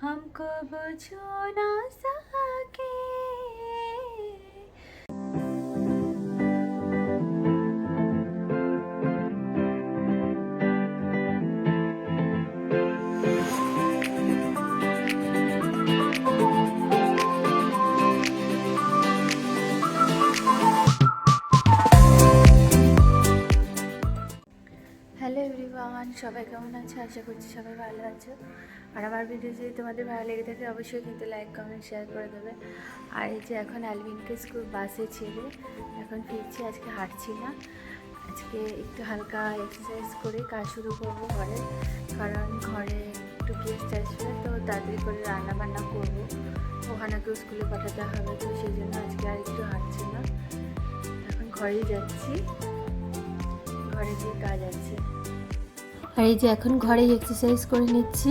हमको बुझो ना सके? আশা করছি সবাই ভালো আছো। আর আমার ভিডিও যদি তোমাদের ভালো লেগে থাকে, অবশ্যই কিন্তু লাইক কমেন্ট শেয়ার করে দেবে। আর এই যে এখন অ্যালবিনকে স্কুল বাসে ছেড়ে এখন ফিরছি, আজকে হাঁটছি না। আজকে একটু হালকা এক্সারসাইজ করে কাজ শুরু করব ঘরে। কারণ ঘরে একটু গেস্ট আসবে, তো তাড়াতাড়ি করে রান্না বান্না করব ওখানেকেও স্কুলে পাঠাতে হবে, তো সেই জন্য আজকে আর একটু হাঁটছি না। এখন ঘরেই যাচ্ছি। ঘরে গিয়ে কাজ আছে। আর এই যে এখন ঘরেই এক্সারসাইজ করে নিচ্ছি।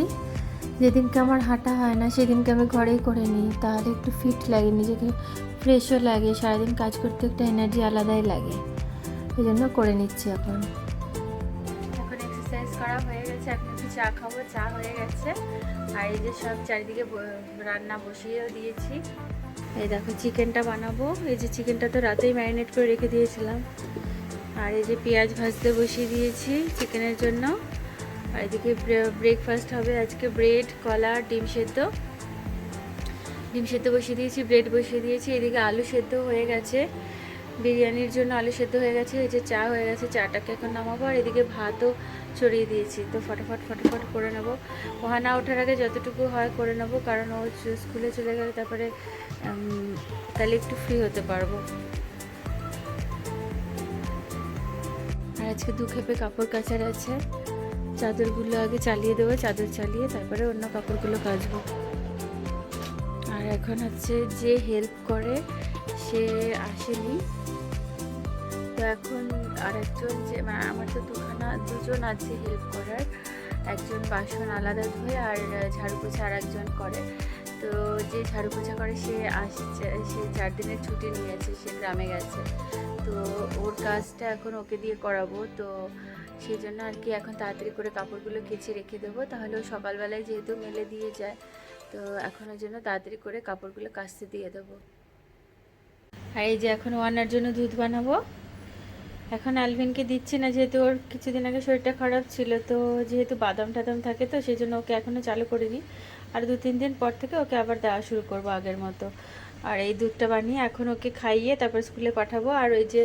যেদিনকে আমার হাঁটা হয় না, সেদিনকে আমি ঘরেই করে নিই। তাহলে একটু ফিট লাগে, নিজেকে ফ্রেশও লাগে, সারাদিন কাজ করতে একটা এনার্জি আলাদাই লাগে। এই জন্য করে নিচ্ছি এখন। এখন এক্সারসাইজ করা হয়ে গেছে, এখন একটু চা খাব, চা হয়ে গেছে। আর এই যে সব চারিদিকে রান্না বসিয়েও দিয়েছি। এই দেখো চিকেনটা বানাবো। এই যে চিকেনটা তো রাতেই ম্যারিনেট করে রেখে দিয়েছিলাম। আর এই যে পেঁয়াজ ভাজতে বসিয়ে দিয়েছি চিকেনের জন্য। আর এদিকে ব্রেকফাস্ট হবে। আজকে ব্রেড কলা, ডিম সেদ্ধ। ডিম সেদ্ধ বসিয়ে দিয়েছি ব্রেড বসিয়ে দিয়েছি। এদিকে আলু সেদ্ধ হয়ে গেছে। বিরিয়ানির জন্য আলু সেদ্ধ হয়ে গেছে। এই যে চা হয়ে গেছে, চাটাকে এখন নামাবো। আর এদিকে ভাতও ছড়িয়ে দিয়েছি। তো ফটাফট ফটাফট করে নেব। ওহানা ওঠার আগে যতটুকু হয় করে নেব, কারণ ও স্কুলে চলে গেলে তারপরে তাহলে একটু ফ্রি হতে পারব। আর আজকে দু খেপে কাপড় কাচার আছে। চাদরগুলো আগে চালিয়ে দেবো, চাদর চালিয়ে তারপরে অন্য কাপড়গুলো কাচবো আর এখন হচ্ছে যে হেল্প করে, সে আসেনি। তো এখন আরেকজন যে মানে আমার তো দুখানা, দুজন আছে হেল্প করার। একজন বাসন আলাদা ধুয়ে আর ঝাড়ু পোছা আর একজন করে। তো যে ঝাড়ু পোছা করে, সে আসছে, সে চার দিনের ছুটি নিয়েছে, সে গ্রামে গেছে। তো ওর কাজটা এখন ওকে দিয়ে করাবো, তো সেই জন্য আর কি এখন তাড়াতাড়ি করে কাপড়গুলো কেচে রেখে দেবো। তাহলে ও সকালবেলায় যেহেতু মেলে দিয়ে যায়, তো এখন জন্য তাড়াতাড়ি করে কাপড়গুলো কাচতে দিয়ে দেবো। আর এই যে এখন ওয়ানার জন্য দুধ বানাবো। এখন আলভিনকে দিচ্ছি না, যেহেতু ওর কিছুদিন আগে শরীরটা খারাপ ছিল, তো যেহেতু বাদাম টাদাম থাকে, তো সেই জন্য ওকে এখনও চালু করিনি। আর দু তিন দিন পর থেকে ওকে আবার দেওয়া শুরু করব আগের মতো। আর এই দুধটা বানিয়ে এখন ওকে খাইয়ে তারপর স্কুলে পাঠাবো। আর ওই যে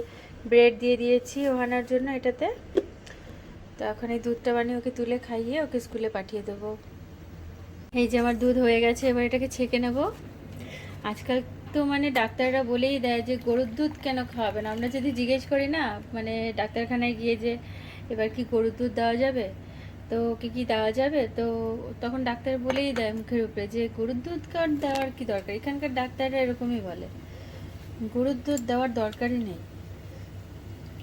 ব্রেড দিয়ে দিয়েছি ওহানার জন্য এটাতে। তো এখন এই দুধটা বানিয়ে ওকে তুলে খাইয়ে ওকে স্কুলে পাঠিয়ে দেবো। এই যে আমার দুধ হয়ে গেছে, এবার এটাকে ছেঁকে নেব। আজকাল তো মানে ডাক্তাররা বলেই দেয় যে গরুর দুধ কেন খাওয়াবেন আমরা যদি জিজ্ঞেস করি না মানে ডাক্তারখানায় গিয়ে যে এবার কি গরুর দুধ দেওয়া যাবে? তো কি কি দেওয়া যাবে? তো তখন ডাক্তার বলেই দেয় মুখের উপরে যে গরুর দুধ কার দেওয়ার কি দরকার? এখানকার ডাক্তাররা এরকমই বলে। গরুর দুধ দেওয়ার দরকারই নেই।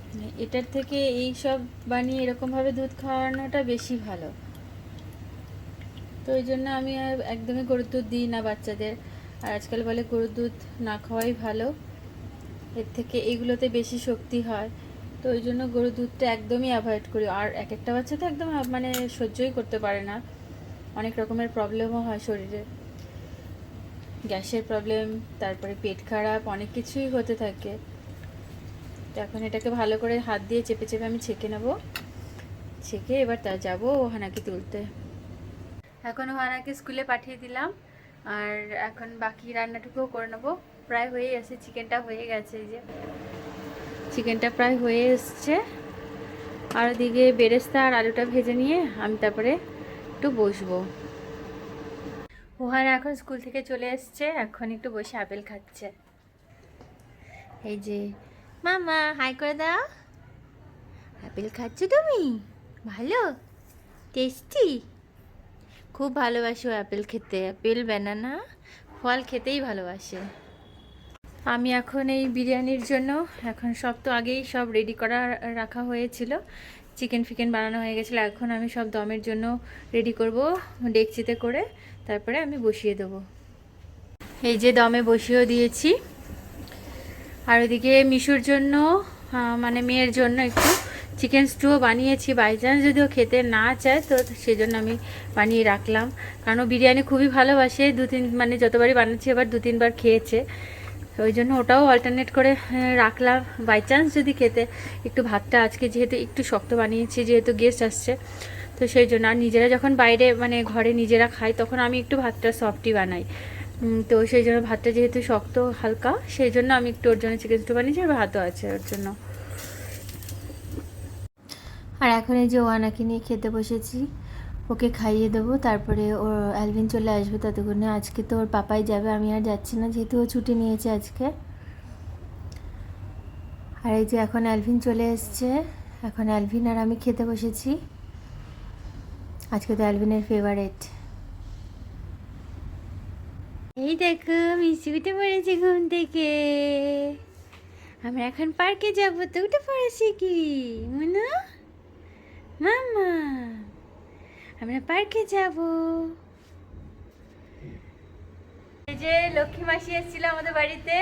মানে এটার থেকে এই সব বানিয়ে এরকমভাবে দুধ খাওয়ানোটা বেশি ভালো। তো ওই জন্য আমি একদমই গরুর দুধ দিই না বাচ্চাদের। আর আজকাল বলে গরুর দুধ না খাওয়াই ভালো। এর থেকে এগুলোতে বেশি শক্তি হয়। তো ওই জন্য গরুর দুধটা একদমই অ্যাভয়েড করি। আর এক একটা বাচ্চা তো একদম মানে সহ্যই করতে পারে না। অনেক রকমের প্রবলেমও হয় শরীরে। গ্যাসের প্রবলেম তারপরে পেট খারাপ, অনেক কিছুই হতে থাকে। তো এখন এটাকে ভালো করে হাত দিয়ে চেপে চেপে আমি ছেঁকে নেব। ছেঁকে এবার তা যাব হানাকে তুলতে। এখন হানাকে স্কুলে পাঠিয়ে দিলাম। আর এখন বাকি রান্নাটুকুও করে নেব। প্রায় হয়ে গেছে চিকেনটা হয়ে গেছে এই যে। চিকেনটা প্রায় হয়ে এসছে। আর ওদিকে বেরেস্তা আর আলুটা ভেজে নিয়ে আমি তারপরে একটু বসবো। ওহানা এখন স্কুল থেকে চলে এসছে, এখন একটু বসে আপেল খাচ্ছে। এই যে, মামা, হাই করে দাও। আপেল খাচ্ছ তুমি? ভালো? টেস্টি? খুব ভালোবাসে আপেল খেতে। আপেল, ব্যানানা, ফল খেতেই ভালোবাসে। আমি এখন এই বিরিয়ানির জন্য, এখন সব তো আগেই সব রেডি করা রাখা হয়েছিল। চিকেন ফিকেন বানানো হয়ে গেছিল, এখন আমি সব দমের জন্য রেডি করব, ডেকচিতে করে, তারপরে আমি বসিয়ে দেবো। এই যে দমে বসিয়েও দিয়েছি। আর ওদিকে মিশুর জন্য মানে মেয়ের জন্য একটু চিকেন স্টুও বানিয়েছি। বাই চান্স যদি ও খেতে না চায়, তো সেজন্য আমি বানিয়ে রাখলাম। কারণ বিরিয়ানি খুবই ভালোবাসে, দু তিন মানে যতবারই বানাচ্ছি, এবার দু তিনবার খেয়েছে। ওই জন্য ওটাও অল্টারনেট করে রাখলাম। বাই চান্স যদি খেতে, একটু ভাতটা আজকে যেহেতু একটু শক্ত বানিয়েছি, যেহেতু গেস্ট আসছে, তো সেই জন্য আর নিজেরা যখন বাইরে মানে ঘরে নিজেরা খাই, তখন আমি একটু ভাতটা সফটই বানাই। তো সেই জন্য ভাতটা যেহেতু শক্ত, হালকা, সেই জন্য আমি একটু ওর জন্য চিকেন স্টু বানিয়েছি, আর ভাতও আছে ওর জন্য। আর এখন এই যে ওয়ানাকে নিয়ে খেতে বসেছি ওকে খাইয়ে দেবো, তারপরে ওর অ্যালভিন চলে আসবে ততক্ষণে। আজকে তো ওর পাপাই যাবে, আমি আর যাচ্ছি না, যেহেতু ও ছুটি নিয়েছে আজকে। আর এই যে এখন অ্যালভিন চলে এসছে, এখন অ্যালভিন আর আমি খেতে বসেছি। আজকে তো অ্যালভিনের ফেভারেট এই দেখো, মিষ্টি উঠে পড়েছে ঘুম থেকে। আমরা এখন পার্কে যাব, তো উঠে পড়েছি কি? মনা? মামা আমরা পার্কে যাব। এই যে লক্ষ্মী মাসি এসেছিল আমাদের বাড়িতে।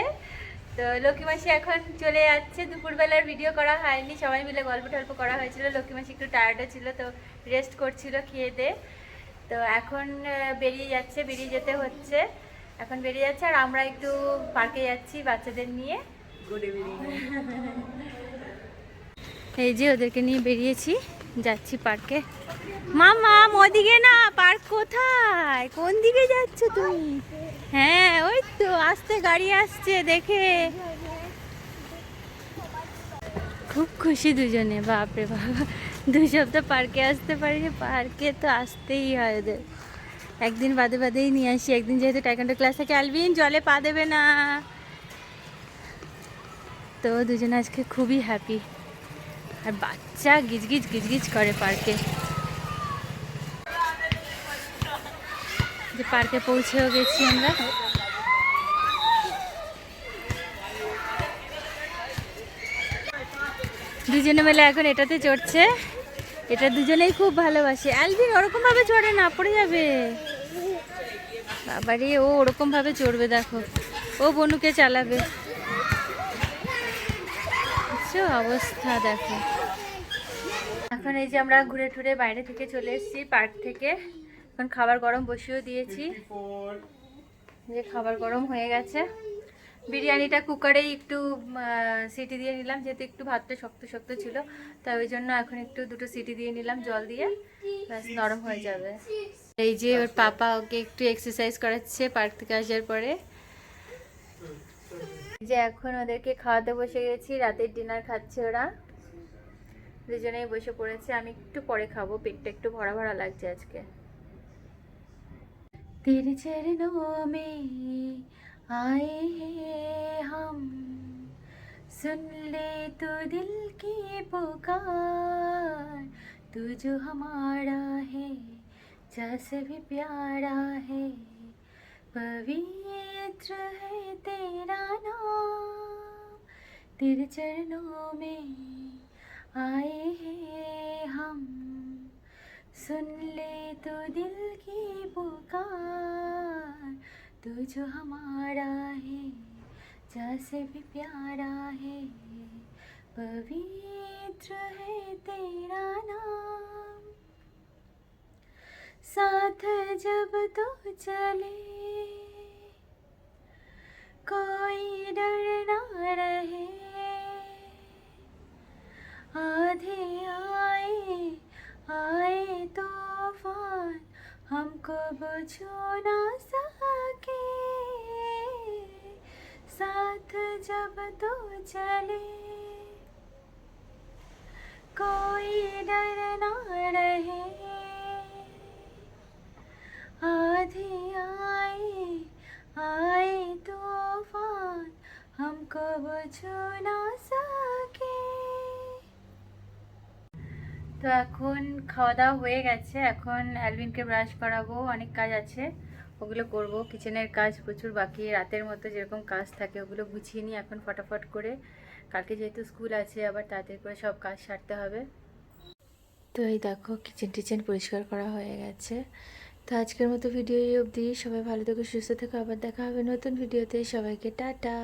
তো লক্ষ্মী মাসি এখন চলে যাচ্ছে। দুপুরবেলার ভিডিও করা হয়নি। সবাই মিলে গল্প টল্প করা হয়েছিল। লক্ষ্মী মাসি একটু টায়ার্ডও ছিল তো রেস্ট করছিল খেয়ে দে। তো এখন বেরিয়ে যাচ্ছে। বেরিয়ে যেতে হচ্ছে। এখন বেরিয়ে যাচ্ছে। আর আমরা একটু পার্কে যাচ্ছি বাচ্চাদের নিয়ে। গুড ইভিনিং এই যে ওদেরকে নিয়ে বেরিয়েছি। যাচ্ছি পার্কে। মামা, ওদিকে না, পার্ক কোথায়? কোন দিকে যাচ্ছ তুমি? হ্যাঁ ওই তো, আসতে গাড়ি আসছে, দেখে। খুব খুশি দুজনে, বাপরে বাবা দু সপ্তাহ পার্কে আসতে পারি পার্কে তো আসতেই হয় ওদের। একদিন বাদে বাদেই নিয়ে আসি, একদিন যেহেতু টাইকান্ডো ক্লাস থেকে। আলবিন, জলে পা দেবে না। তো দুজনে আজকে খুবই হ্যাপি আর বাচ্চা গিজগিজ গিজগিজ করে পার্কে। যে পার্কে পৌঁছেও গেছি আমরা। দুজনে মিলে এখন এটাতে চড়ছে। এটা দুজনেই খুব ভালোবাসে। অ্যালভিন ওরকম ভাবে চড়ে না, পড়ে যাবে। বাবারে, ও ওরকম ভাবে চড়বে, দেখো। ও বনুকে চালাবে। বুঝছ অবস্থা দেখো। এখন এই যে আমরা ঘুরে টুরে বাইরে থেকে চলে এসেছি পার্ক থেকে। এখন খাবার গরম বসিয়েও দিয়েছি। যে খাবার গরম হয়ে গেছে। বিরিয়ানিটা কুকারেই একটু সিটি দিয়ে নিলাম, যেহেতু একটু ভাতটা শক্ত শক্ত ছিল। তাই ওই জন্য এখন একটু দুটো সিটি দিয়ে নিলাম, জল দিয়ে। ব্যাস, নরম হয়ে যাবে। এই যে ওর পাপা ওকে একটু এক্সারসাইজ করাচ্ছে পার্ক থেকে আসার পরে। যে এখন ওদেরকে খাওয়াতে বসে গেছি রাতের ডিনার খাচ্ছে ওরা দুজনেই বসে পড়েছে আমি একটু পরে খাবো পেটটা একটু ভরা ভরা লাগছে আজকে तेरे चरणों में आए हैं हम सुन ले तो दिल की पुकार तू जो हमारा है जैसे भी प्यारा है पवित्र तेरे चरणों में आए हैं हम। सुन ले तो दिल की पुकार, तू जो हमारा है, जैसे भी प्यारा है। पवित्र है तेरा नाम। साथ जब तो चले, कोई डर ना रहे। आधे आए आए तूफ़ान हमको बुझो ना सके? साथ जब तो चले, कोई डर ना रहे। आधे आए आए तूफ़ान हमको बुझो ना सके? তো এখন খাওয়া দাওয়া হয়ে গেছে। এখন অ্যালভিনকে ব্রাশ করাবো, অনেক কাজ আছে। ওগুলো করব। কিচেনের কাজ প্রচুর বাকি, রাতের মতো যেরকম কাজ থাকে ওগুলো গুছিয়ে নিই এখন ফটাফট করে। কালকে যেহেতু স্কুল আছে, আবার তাড়াতাড়ি করে সব কাজ সারতে হবে। তো এই দেখো কিচেন টিচেন পরিষ্কার করা হয়ে গেছে। তো আজকের মতো ভিডিও অবধি। সবাই ভালো থেকো, সুস্থ থেকো। আবার দেখা হবে নতুন ভিডিওতে সবাইকে টাটা।